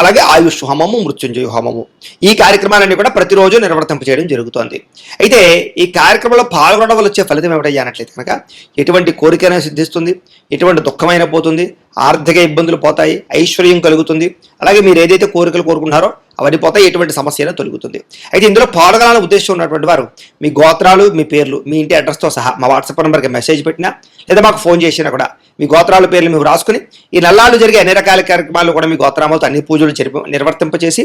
అలాగే ఆయుష్ హోమము మృత్యుంజయ హోమము. ఈ కార్యక్రమాలన్నీ కూడా ప్రతిరోజు నిర్వర్తింప చేయడం జరుగుతోంది. అయితే ఈ కార్యక్రమంలో పాల్గొనడం వల్ల వచ్చే ఫలితం ఏమిటయ్యా అన్నట్లయితే కనుక ఎటువంటి కోరికైనా సిద్ధిస్తుంది ఎటువంటి దుఃఖమైన పోతుంది ఆర్థిక ఇబ్బందులు పోతాయి ఐశ్వర్యం కలుగుతుంది. అలాగే మీరు ఏదైతే కోరికలు కోరుకున్నారో అవన్నీ పోతాయి ఎటువంటి సమస్య తొలుగుతుంది. అయితే ఇందులో పాల్గొనాలని ఉద్దేశం ఉన్నటువంటి వారు మీ గోత్రాలు మీ పేర్లు మీ ఇంటి అడ్రస్తో సహా మా వాట్సాప్ నెంబర్కి మెసేజ్ పెట్టినా లేదా మాకు ఫోన్ చేసినా కూడా మీ గోత్రాల పేర్లు మేము రాసుకుని ఈ నల్లాలు జరిగే అన్ని రకాల కార్యక్రమాలు కూడా మీ గోత్రామాలతో అన్ని పూజలు జరిపి నిర్వర్తింపచేసి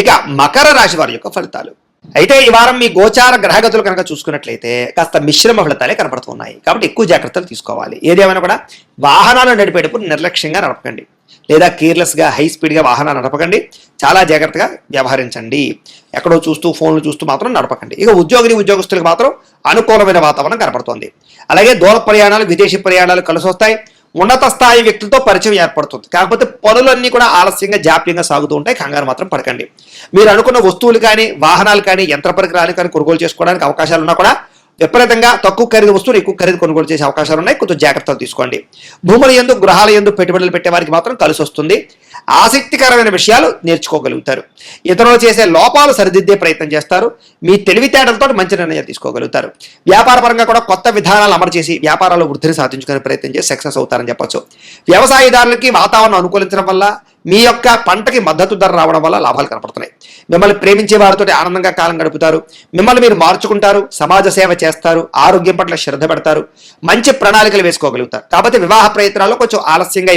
ఇక మకర రాశి వారి యొక్క ఫలితాలు. అయితే ఈ వారం మీ గోచార గ్రహగతులు కనుక చూసుకున్నట్లయితే కాస్త మిశ్రమ ఫలితాలే కనపడుతున్నాయి కాబట్టి ఎక్కువ జాగ్రత్తలు తీసుకోవాలి. ఏదేమైనా కూడా వాహనాలు నడిపేటప్పుడు నిర్లక్ష్యంగా నడపకండి. లేదా కేర్లెస్గా హై స్పీడ్గా వాహనాలు నడపకండి. చాలా జాగ్రత్తగా వ్యవహరించండి. ఎక్కడో చూస్తూ ఫోన్లు చూస్తూ మాత్రం నడపకండి. ఇక ఉద్యోగిని ఉద్యోగస్తులకు మాత్రం అనుకూలమైన వాతావరణం కనపడుతోంది అలాగే దూర ప్రయాణాలు విదేశీ ప్రయాణాలు కలిసి వస్తాయి ఉన్నత స్థాయి వ్యక్తులతో పరిచయం ఏర్పడుతుంది. కాకపోతే పనులన్నీ కూడా ఆలస్యంగా జాప్యంగా సాగుతూ ఉంటాయి. కంగారు మాత్రం పడకండి. మీరు అనుకున్న వస్తువులు కానీ వాహనాలు కానీ యంత్ర పరికరాలు కానీ కొనుగోలు చేసుకోవడానికి అవకాశాలు ఉన్నా కూడా విపరీతంగా తక్కువ ఖరీదు వస్తువులు ఎక్కువ ఖరీదు కొనుగోలు చేసే అవకాశాలు ఉన్నాయి. కొంచెం జాగ్రత్తలు తీసుకోండి. భూముల ఎందు గృహాల ఎందు పెట్టుబడులు పెట్టే వారికి మాత్రం కలిసి వస్తుంది ఆసక్తికరమైన విషయాలు నేర్చుకోగలుగుతారు. ఇతరులు చేసే లోపాలు సరిదిద్దే ప్రయత్నం చేస్తారు. మీ తెలివితేటలతో మంచి నిర్ణయాలు తీసుకోగలుగుతారు. వ్యాపారపరంగా కూడా కొత్త విధానాలు అమలు చేసి వ్యాపారాలు వృద్ధిని సాధించుకునే ప్రయత్నం చేసి సక్సెస్ అవుతారని చెప్పొచ్చు. వ్యవసాయదారులకి వాతావరణం అనుకూలించడం వల్ల మీ యొక్క పంటకి మద్దతు ధర రావడం వల్ల లాభాలు కనపడుతున్నాయి. మిమ్మల్ని ప్రేమించే వారితో ఆనందంగా కాలం గడుపుతారు. మిమ్మల్ని మీరు మార్చుకుంటారు. సమాజ సేవ చేస్తారు. ఆరోగ్యం పట్ల శ్రద్ధ పెడతారు. మంచి ప్రణాళికలు వేసుకోగలుగుతారు. కాకపోతే వివాహ ప్రయత్నాల్లో కొంచెం ఆలస్యంగా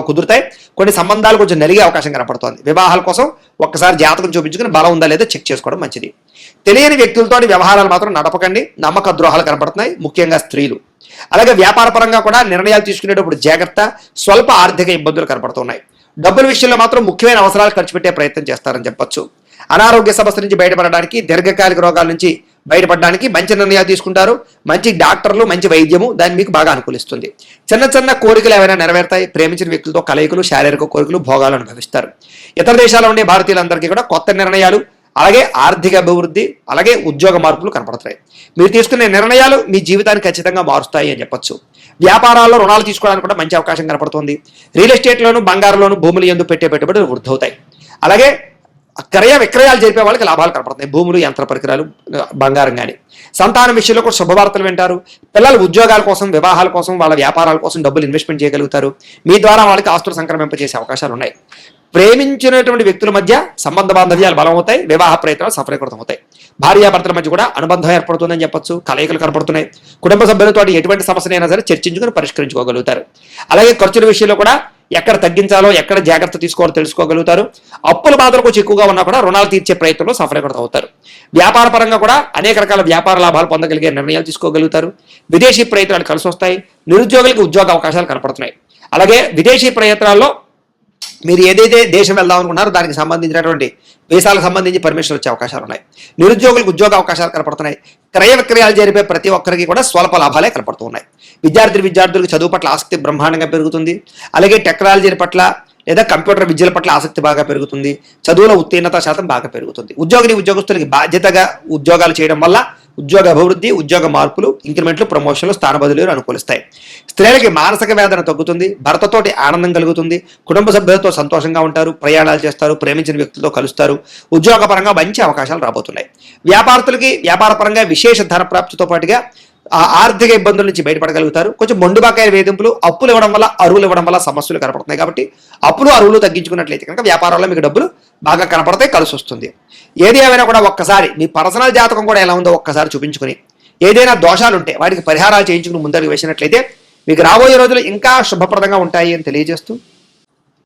కుదురుతాయి. కొన్ని సంబంధాలు కొంచెం నలిగే అవకాశం కనపడుతోంది. వివాహాల కోసం ఒక్కసారి జాతకం చూపించుకుని బలం ఉందా లేదో చెక్ చేసుకోవడం మంచిది. తెలియని వ్యక్తులతో వ్యవహారాలు మాత్రం నడపకండి. నమ్మక ద్రోహాలు కనపడుతున్నాయి. ముఖ్యంగా స్త్రీలు. అలాగే వ్యాపార పరంగా కూడా నిర్ణయాలు తీసుకునేటప్పుడు జాగ్రత్త స్వల్ప ఆర్థిక ఇబ్బందులు కనపడుతున్నాయి. డబ్బుల విషయంలో మాత్రం ముఖ్యమైన అవసరాలు ఖర్చు పెట్టే ప్రయత్నం చేస్తారని చెప్పొచ్చు. అనారోగ్య సమస్య నుంచి బయటపడడానికి దీర్ఘకాలిక రోగాల నుంచి బయటపడడానికి మంచి నిర్ణయాలు తీసుకుంటారు. మంచి డాక్టర్లు మంచి వైద్యము దాన్ని మీకు బాగా అనుకూలిస్తుంది. చిన్న చిన్న కోరికలు ఏమైనా నెరవేరుతాయి? ప్రేమించిన వ్యక్తులతో కలయికలు శారీరక కోరికలు భోగాలు అనుభవిస్తారు. ఇతర దేశాల్లో ఉండే భారతీయులందరికీ కూడా కొత్త నిర్ణయాలు అలాగే ఆర్థిక అభివృద్ధి అలాగే ఉద్యోగ మార్పులు కనపడతాయి. మీరు తీసుకునే నిర్ణయాలు మీ జీవితాన్ని ఖచ్చితంగా మారుస్తాయి అని చెప్పొచ్చు. వ్యాపారాల్లో రుణాలు తీసుకోవడానికి కూడా మంచి అవకాశం కనపడుతుంది. రియల్ ఎస్టేట్లోను బంగారంలోను భూములు ఎందు పెట్టే పెట్టుబడులు వృద్ధి అవుతాయి అలాగే క్రయ విక్రయాలు జరిపే వాళ్ళకి లాభాలు కనపడుతున్నాయి భూములు యంత్ర పరికరాలు బంగారం కానీ సంతానం విషయంలో కూడా శుభవార్తలు వింటారు. పిల్లలు ఉద్యోగాల కోసం వివాహాల కోసం వాళ్ళ వ్యాపారాల కోసం డబ్బులు ఇన్వెస్ట్మెంట్ చేయగలుగుతారు. మీ ద్వారా వాళ్ళకి ఆస్తులు సంక్రమింపజేసే అవకాశాలు ఉన్నాయి. ప్రేమించినటువంటి వ్యక్తుల మధ్య సంబంధ బాంధవ్యాలు బలమవుతాయి. వివాహ ప్రయత్నాలు సఫలీకృతం అవుతాయి భార్యాభర్తల మధ్య కూడా అనుబంధం ఏర్పడుతుందని చెప్పొచ్చు. కలయికలు కనపడుతున్నాయి. కుటుంబ సభ్యులతో ఎటువంటి సమస్యనైనా సరే చర్చించుకుని పరిష్కరించుకోగలుగుతారు. అలాగే ఖర్చుల విషయంలో కూడా ఎక్కడ తగ్గించాలో ఎక్కడ జాగ్రత్త తీసుకోవాలో తెలుసుకోగలుగుతారు. అప్పుల బాధలు కొంచెం ఎక్కువగా ఉన్నా కూడా రుణాలు తీర్చే ప్రయత్నంలో సఫలీకృతం అవుతారు. వ్యాపార పరంగా కూడా అనేక రకాల వ్యాపార లాభాలు పొందగలిగే నిర్ణయాలు తీసుకోగలుగుతారు. విదేశీ ప్రయత్నాలు కలిసి వస్తాయి. నిరుద్యోగులకు ఉద్యోగ అవకాశాలు కనపడుతున్నాయి. అలాగే విదేశీ ప్రయత్నాల్లో మీరు ఏదైతే దేశం వెళ్దాం అనుకున్నారో దానికి సంబంధించినటువంటి వీసాలకు సంబంధించి పర్మిషన్ వచ్చే అవకాశాలు ఉన్నాయి. నిరుద్యోగులకు ఉద్యోగ అవకాశాలు కనపడుతున్నాయి. క్రయ విక్రయాలు జరిపే ప్రతి ఒక్కరికి కూడా స్వల్ప లాభాలే కనపడుతున్నాయి. విద్యార్థులు విద్యార్థులకు చదువు పట్ల ఆసక్తి బ్రహ్మాండంగా పెరుగుతుంది. అలాగే టెక్నాలజీ పట్ల లేదా కంప్యూటర్ విద్యల పట్ల ఆసక్తి బాగా పెరుగుతుంది. చదువుల ఉత్తీర్ణత శాతం బాగా పెరుగుతుంది. ఉద్యోగిని ఉద్యోగస్తులకి బాధ్యతగా ఉద్యోగాలు చేయడం వల్ల ఉద్యోగ అభివృద్ధి ఉద్యోగ మార్పులు ఇంక్రిమెంట్లు ప్రమోషన్లు స్థాన బదిలీలు అనుకూలిస్తాయి. స్త్రీలకి మానసిక వేదన తగ్గుతుంది భర్తతోటి ఆనందం కలుగుతుంది కుటుంబ సభ్యులతో సంతోషంగా ఉంటారు ప్రయాణాలు చేస్తారు ప్రేమించిన వ్యక్తులతో కలుస్తారు ఉద్యోగపరంగా మంచి అవకాశాలు రాబోతున్నాయి. వ్యాపారస్తులకి వ్యాపారపరంగా విశేష ధన ప్రాప్తితో పాటుగా ఆర్థిక ఇబ్బందుల నుంచి బయటపడగలుగుతారు. కొంచెం మొండుబాకాయ వేధింపులు అప్పులు ఇవ్వడం వల్ల అరువులు ఇవ్వడం వల్ల సమస్యలు కనపడుతున్నాయి కాబట్టి అప్పులు అరువులు తగ్గించుకున్నట్లయితే కనుక వ్యాపారంలో మీకు డబ్బులు బాగా కనపడతాయి కలిసి వస్తుంది ఏది ఏమైనా కూడా ఒక్కసారి మీ పర్సనల్ జాతకం కూడా ఎలా ఉందో ఒక్కసారి చూపించుకుని ఏదైనా దోషాలు ఉంటే వాటికి పరిహారాలు చేయించుకుని ముందరికి వేసినట్లయితే మీకు రాబోయే రోజులు ఇంకా శుభప్రదంగా ఉంటాయి అని తెలియజేస్తూ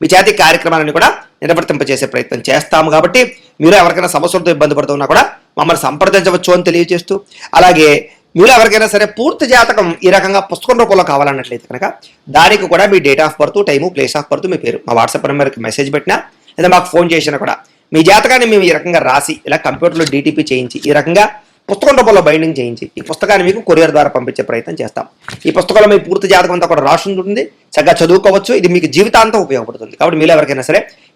మీ జాతీయ కార్యక్రమాలను కూడా నిర్వర్తింపజేసే ప్రయత్నం చేస్తాము కాబట్టి మీరు ఎవరికైనా సమస్యలతో ఇబ్బంది పడుతున్నా కూడా మమ్మల్ని సంప్రదించవచ్చు అని తెలియజేస్తూ అలాగే మీరు ఎవరికైనా సరే పూర్తి జాతకం ఈ రకంగా పుస్తకం రూపంలో కావాలన్నట్లయితే కనుక దానికి కూడా మీ date of birth time place of birth మీ పేరు మా వాట్సాప్ నెంబర్కి మెసేజ్ పెట్టినా లేదా మాకు ఫోన్ చేసినా కూడా మీ జాతకాన్ని మేము ఈ రకంగా రాసి ఇలా కంప్యూటర్లో డీటీపీ చేయించి ఈ రకంగా పుస్తకం రూపంలో బైండింగ్ చేయించి ఈ పుస్తకాన్ని మీకు కొరియర్ ద్వారా పంపించే ప్రయత్నం చేస్తాం. ఈ పుస్తకంలో మీ పూర్తి జాతకం అంతా కూడా రాసి ఉంటుంది. చక్కగా చదువుకోవచ్చు. ఇది మీకు జీవితాంతం ఉపయోగపడుతుంది. కాబట్టి మీరు ఎవరికైనా సరే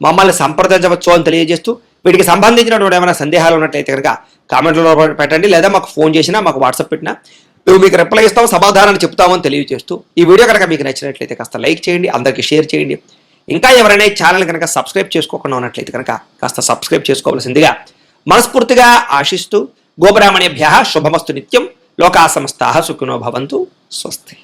మమ్మల్ని సంప్రదించవచ్చు అని తెలియజేస్తూ వీటికి సంబంధించినటువంటి ఏమైనా సందేహాలు ఉన్నట్లయితే కనుక కామెంట్లో పెట్టండి లేదా మాకు ఫోన్ చేసినా మాకు వాట్సాప్ పెట్టినా మేము మీకు రిప్లై ఇస్తాం సమాధానాన్ని చెప్తామని తెలియజేస్తూ ఈ వీడియో కనుక మీకు నచ్చినట్లయితే కాస్త లైక్ చేయండి అందరికీ షేర్ చేయండి. ఇంకా ఎవరైనా ఛానల్ కనుక సబ్స్క్రైబ్ చేసుకోకుండా ఉన్నట్లయితే కనుక కాస్త సబ్స్క్రైబ్ చేసుకోవాల్సిందిగా మనస్ఫూర్తిగా ఆశిస్తూ గోబ్రాహ్మణేభ్య శుభమస్తు నిత్యం లోకా సమస్తా సుఖినో భవంతు స్వస్తి.